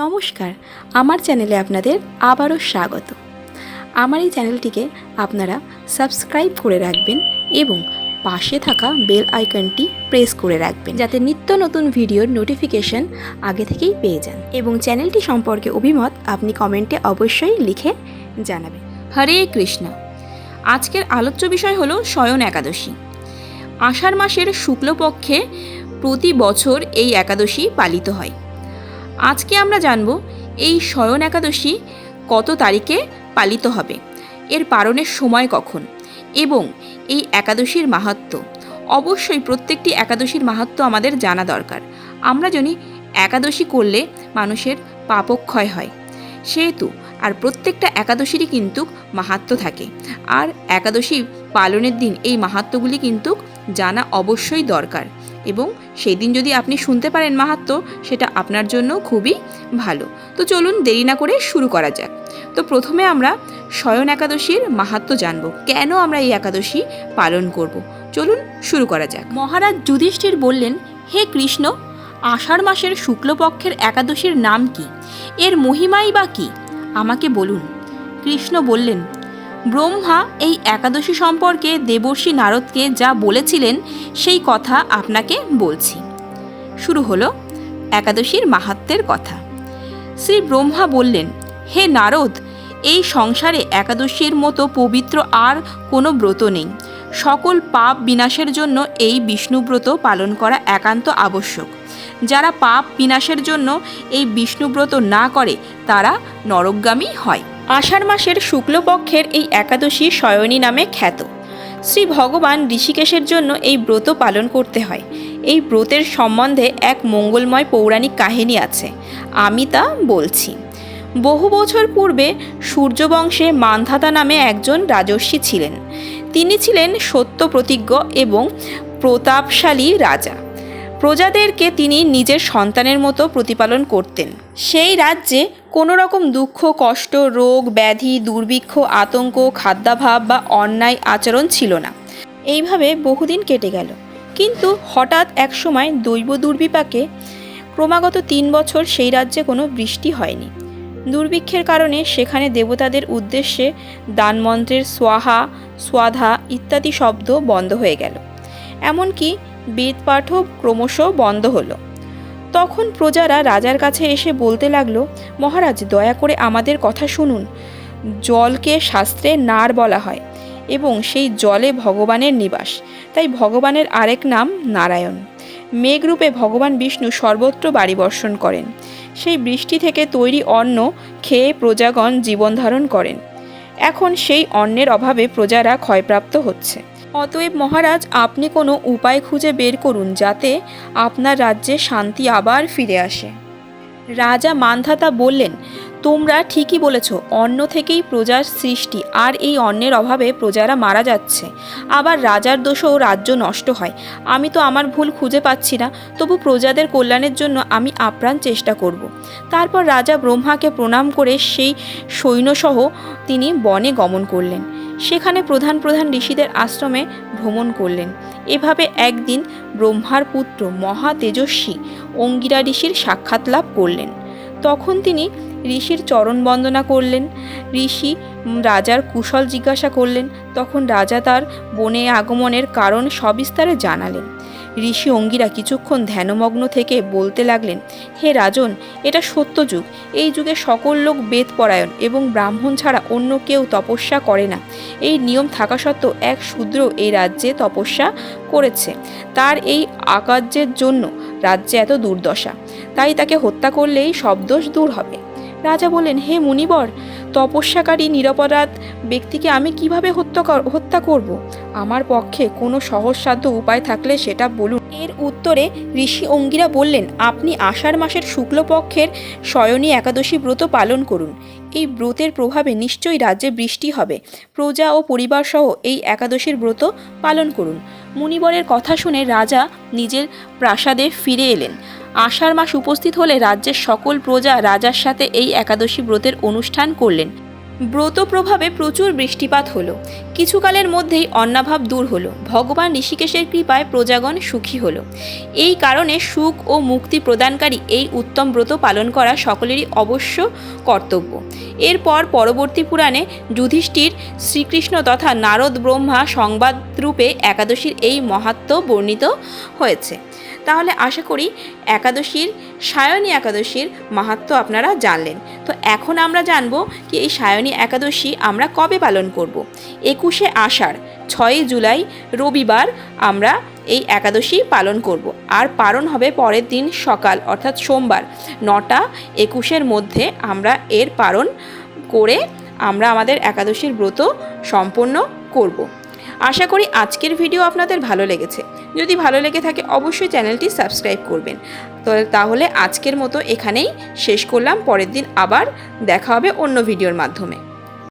নমস্কার, আমার চ্যানেলে আপনাদের আবারও স্বাগত। আমার এই চ্যানেলটিকে আপনারা সাবস্ক্রাইব করে রাখবেন এবং পাশে থাকা বেল আইকনটি প্রেস করে রাখবেন যাতে নিত্য নতুন ভিডিওর নোটিফিকেশন আগে থেকেই পেয়ে যান এবং চ্যানেলটি সম্পর্কে অভিমত আপনি কমেন্টে অবশ্যই লিখে জানাবেন। হরে কৃষ্ণ। আজকের আলোচ্য বিষয় হলো শয়ন একাদশী। আষাঢ় মাসের শুক্লপক্ষে প্রতি বছর এই একাদশী পালিত হয়। আজকে আমরা জানব এই শয়ন একাদশী কত তারিখে পালিত হবে, এর পালনের সময় কখন এবং এই একাদশীর মাহাত্ম্য। অবশ্যই প্রত্যেকটি একাদশীর মাহাত্ম্য আমাদের জানা দরকার। আমরা জানি একাদশী করলে মানুষের পাপক্ষয় হয়। সেহেতু আর প্রত্যেকটা একাদশীরই কিন্তু মাহাত্ম্য থাকে। আর একাদশী পালনের দিন এই মাহাত্ম্যগুলি কিন্তু জানা অবশ্যই দরকার। এবং সেই দিন যদি আপনি শুনতে পারেন মাহাত্ম্য সেটা আপনার জন্য খুবই ভালো। তো চলুন দেরি না করে শুরু করা যাক। তো প্রথমে আমরা শয়ন একাদশীর মাহাত্ম্য জানব। কেন আমরা এই একাদশী পালন করব? চলুন শুরু করা যাক। মহারাজ যুধিষ্ঠির বললেন, হে কৃষ্ণ, আষাঢ় মাসের শুক্লপক্ষের একাদশীর নাম কি? এর মহিমাই বা কি? আমাকে বলুন। কৃষ্ণ বললেন ব্রহ্মা এই একাদশী সম্পর্কে দেবর্ষি নারদকে যা বলেছিলেন, সেই কথা আপনাকে বলছি। শুরু হলো একাদশীর মাহাত্মের কথা। শ্রী ব্রহ্মা বললেন, হে নারদ, এই সংসারে একাদশীর মতো পবিত্র আর কোনো ব্রত নেই। সকল পাপ বিনাশের জন্য এই বিষ্ণুব্রত পালন করা একান্ত আবশ্যক। যারা পাপ বিনাশের জন্য এই বিষ্ণুব্রত না করে, তারা নরকগামী হয়। আষাঢ় মাসের শুক্লপক্ষের এই একাদশী শয়নী নামে খ্যাত। শ্রী ভগবান ঋষিকেশের জন্য এই ব্রত পালন করতে হয়। এই ব্রতের সম্বন্ধে এক মঙ্গলময় পৌরাণিক কাহিনী আছে। আমি তা বলছি। বহু বছর পূর্বে সূর্যবংশে মান্ধাতা নামে একজন রাজর্ষি ছিলেন। তিনি ছিলেন সত্য প্রতিজ্ঞ এবং প্রতাপশালী রাজা। প্রজাদেরকে তিনি নিজের সন্তানের মতো প্রতিপালন করতেন। সেই রাজ্যে কোনো রকম দুঃখ, কষ্ট, রোগ, ব্যাধি, দুর্ভিক্ষ, আতঙ্ক, খাদ্যাভাব বা অন্যায় আচরণ ছিল না। এইভাবে বহুদিন কেটে গেল। কিন্তু হঠাৎ এক সময় দৈব দুর্বিপাকে ক্রমাগত তিন বছর সেই রাজ্যে কোনো বৃষ্টি হয়নি। দুর্ভিক্ষের কারণে সেখানে দেবতাদের উদ্দেশ্যে দানমন্ত্রের সোয়াহা স্বাধা ইত্যাদি শব্দ বন্ধ হয়ে গেল। এমনকি বেদ পাঠও ক্রমশ বন্ধ হলো। তখন প্রজারা রাজার কাছে এসে বলতে লাগল, মহারাজ, দয়া করে আমাদের কথা শুনুন। জলকে শাস্ত্রে নার বলা হয় এবং সেই জলে ভগবানের নিবাস। তাই ভগবানের আরেক নাম নারায়ণ। মেঘরূপে ভগবান বিষ্ণু সর্বত্র বাড়ি বর্ষণ করেন। সেই বৃষ্টি থেকে তৈরি অন্ন খেয়ে প্রজাগণ জীবন ধারণ করেন। এখন সেই অন্নের অভাবে প্রজারা ক্ষয়প্রাপ্ত হচ্ছে। অতএব মহারাজ, আপনি কোনো উপায় খুঁজে বের করুন যাতে আপনার রাজ্যে শান্তি আবার ফিরে আসে। রাজা মান্ধাতা বললেন, তোমরা ঠিকই বলেছ, অন্ন থেকেই প্রজার সৃষ্টি, আর এই অন্নের অভাবে প্রজারা মারা যাচ্ছে। আবার রাজার দোষেও রাজ্য নষ্ট হয়। আমি তো আমার ভুল খুঁজে পাচ্ছি না, তবু প্রজাদের কল্যাণের জন্য আমি আপ্রাণ চেষ্টা করব। তারপর রাজা ব্রহ্মাকে প্রণাম করে সেই সৈন্যসহ তিনি বনে গমন করলেন। সেখানে প্রধান প্রধান ঋষিদের আশ্রমে ভ্রমণ করলেন। এভাবে একদিন ব্রহ্মার পুত্র মহা তেজস্বী অঙ্গিরা ঋষির সাক্ষাৎ লাভ করলেন। তখন তিনি ঋষির চরণ বন্দনা করলেন, ঋষি রাজার কুশল জিজ্ঞাসা করলেন, তখন রাজা তার বনে আগমনের কারণ সবিস্তারে জানালেন। ঋষি অঙ্গিরা কিছুক্ষণ ধ্যানমগ্ন থেকে বলতে লাগলেন, হে রাজন, এটা সত্য যুগ। এই যুগে সকল লোক বেদ পরায়ণ এবং ব্রাহ্মণ ছাড়া অন্য কেউ তপস্যা করে না। এই নিয়ম থাকা সত্ত্বেও এক শূদ্র এই রাজ্যে তপস্যা করেছে। তার এই আকার্যের জন্য রাজ্যে এত দুর্দশা। তাই তাকে হত্যা করলেই সব দোষ দূর হবে। রাজা বললেন, হে মুনিবর, তপস্যাকারী নিরপরাধ ব্যক্তিকে আমি কীভাবে হত্যা হত্যা করব? আমার পক্ষে কোনো সহজসাধ্য উপায় থাকলে সেটা বলুন। এর উত্তরে ঋষি অঙ্গিরা বললেন, আপনি আষাঢ় মাসের শুক্লপক্ষের শয়নী একাদশী ব্রত পালন করুন। এই ব্রতের প্রভাবে নিশ্চয়ই রাজ্যে বৃষ্টি হবে। প্রজা ও পরিবার সহ এই একাদশীর ব্রত পালন করুন। মুনিবরের কথা শুনে রাজা নিজের প্রাসাদে ফিরে এলেন। আষাঢ় মাস উপস্থিত হলে রাজ্যের সকল প্রজা রাজার সাথে এই একাদশী ব্রতের অনুষ্ঠান করলেন। ব্রত প্রভাবে প্রচুর বৃষ্টিপাত হলো। কিছুকালের মধ্যেই অন্নাভাব দূর হলো। ভগবান ঋষিকেশের কৃপায় প্রজাগণ সুখী হলো। এই কারণে সুখ ও মুক্তি প্রদানকারী এই উত্তম ব্রত পালন করা সকলেরই অবশ্য কর্তব্য। এরপর পরবর্তী পুরাণে যুধিষ্ঠির শ্রীকৃষ্ণ তথা নারদ ব্রহ্মা সংবাদরূপে একাদশীর এই মাহাত্ম্য বর্ণিত হয়েছে। তাহলে আশা করি একাদশীর, সায়নী একাদশীর মাহাত্ম আপনারা জানলেন তো এখন আমরা জানব কি এই সায়নী একাদশী আমরা কবে পালন করব। একুশে আষাঢ়, ছয়ই জুলাই রবিবার আমরা এই একাদশী পালন করব। আর পালন হবে পরের দিন সকাল, অর্থাৎ সোমবার, নটা একুশের মধ্যে আমরা এর পালন করে আমরা আমাদের একাদশীর ব্রত সম্পন্ন করব। আশা করি আজকের ভিডিও আপনাদের ভালো লেগেছে। যদি ভালো লেগে থাকে অবশ্যই চ্যানেলটি সাবস্ক্রাইব করবেন। তো তাহলে আজকের মতো এখানেই শেষ করলাম। পরের দিন আবার দেখা হবে অন্য ভিডিওর মাধ্যমে।